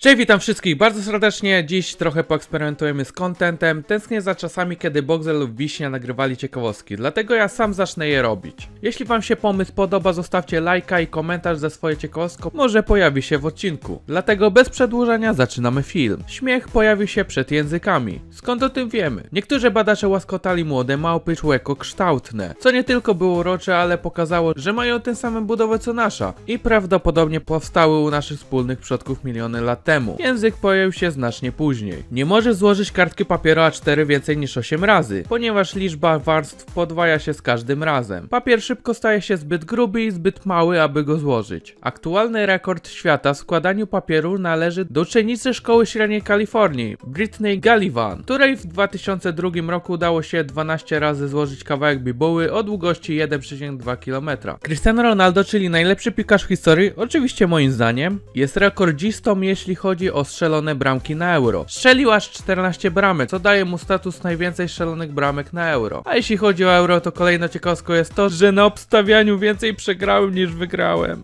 Cześć, witam wszystkich bardzo serdecznie. Dziś trochę poeksperymentujemy z contentem. Tęsknię za czasami, kiedy Boxel lub Wiśnia nagrywali ciekawostki, dlatego ja sam zacznę je robić. Jeśli wam się pomysł podoba, zostawcie lajka i komentarz ze swoje ciekawostką, może pojawi się w odcinku. Dlatego bez przedłużania zaczynamy film. Śmiech pojawił się przed językami. Skąd o tym wiemy? Niektórzy badacze łaskotali młode małpy człekokształtne, co nie tylko było urocze, ale pokazało, że mają tę samą budowę co nasza i prawdopodobnie powstały u naszych wspólnych przodków miliony lat temu. Język pojawił się znacznie później. Nie możesz złożyć kartki papieru A4 więcej niż 8 razy, ponieważ liczba warstw podwaja się z każdym razem. Papier szybko staje się zbyt gruby i zbyt mały, aby go złożyć. Aktualny rekord świata w składaniu papieru należy do uczennicy Szkoły Średniej Kalifornii, Britney Gallivan, której w 2002 roku udało się 12 razy złożyć kawałek bibuły o długości 1,2 km. Cristiano Ronaldo, czyli najlepszy piłkarz w historii, oczywiście moim zdaniem, jest rekordzistą jeśli chodzi o strzelone bramki na euro. Strzelił aż 14 bramek, co daje mu status najwięcej strzelonych bramek na euro. A jeśli chodzi o euro, to kolejną ciekawostką jest to, że na obstawianiu więcej przegrałem niż wygrałem.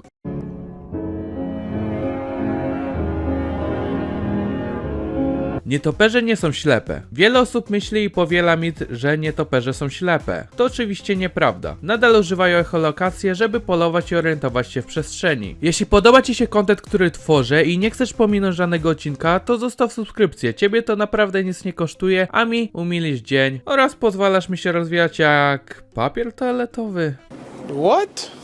Nietoperze nie są ślepe. Wiele osób myśli i powiela mit, że nietoperze są ślepe. To oczywiście nieprawda. Nadal używają echolokacji, żeby polować i orientować się w przestrzeni. Jeśli podoba Ci się kontent, który tworzę i nie chcesz pominąć żadnego odcinka, to zostaw subskrypcję. Ciebie to naprawdę nic nie kosztuje, a mi umilisz dzień oraz pozwalasz mi się rozwijać jak papier toaletowy. What?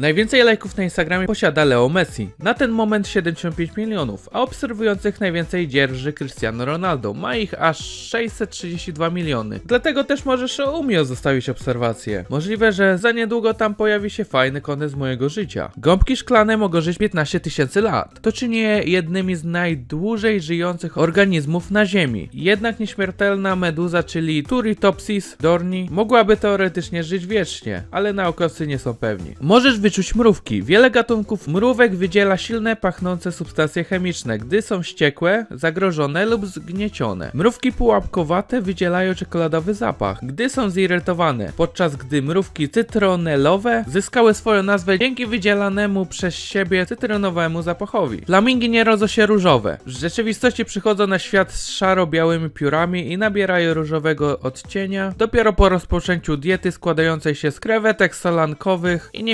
Najwięcej lajków na Instagramie posiada Leo Messi, na ten moment 75 milionów, a obserwujących najwięcej dzierży Cristiano Ronaldo, ma ich aż 632 miliony. Dlatego też możesz u zostawić obserwację. Możliwe, że za niedługo tam pojawi się fajny kontent z mojego życia. Gąbki szklane mogą żyć 15 tysięcy lat. To czyni je jednymi z najdłużej żyjących organizmów na Ziemi. Jednak nieśmiertelna meduza, czyli Turritopsis dorni, mogłaby teoretycznie żyć wiecznie, ale naukowcy nie są pewni. Możesz wyczuć mrówki. Wiele gatunków mrówek wydziela silne, pachnące substancje chemiczne, gdy są wściekłe, zagrożone lub zgniecione. Mrówki pułapkowate wydzielają czekoladowy zapach, gdy są zirytowane, podczas gdy mrówki cytronelowe zyskały swoją nazwę dzięki wydzielanemu przez siebie cytronowemu zapachowi. Flamingi nie rodzą się różowe. W rzeczywistości przychodzą na świat z szaro-białymi piórami i nabierają różowego odcienia dopiero po rozpoczęciu diety składającej się z krewetek solankowych i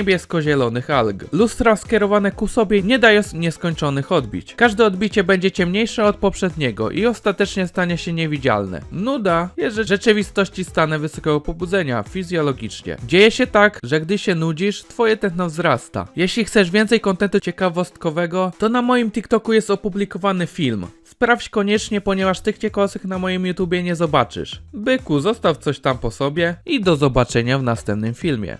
niebiesko-zielonych alg. Lustra skierowane ku sobie nie dają nieskończonych odbić. Każde odbicie będzie ciemniejsze od poprzedniego i ostatecznie stanie się niewidzialne. Nuda jest rzeczywistości stanę wysokiego pobudzenia fizjologicznie. Dzieje się tak, że gdy się nudzisz, twoje tętno wzrasta. Jeśli chcesz więcej kontentu ciekawostkowego, to na moim TikToku jest opublikowany film. Sprawdź koniecznie, ponieważ tych ciekawostek na moim YouTubie nie zobaczysz. Byku, zostaw coś tam po sobie i do zobaczenia w następnym filmie.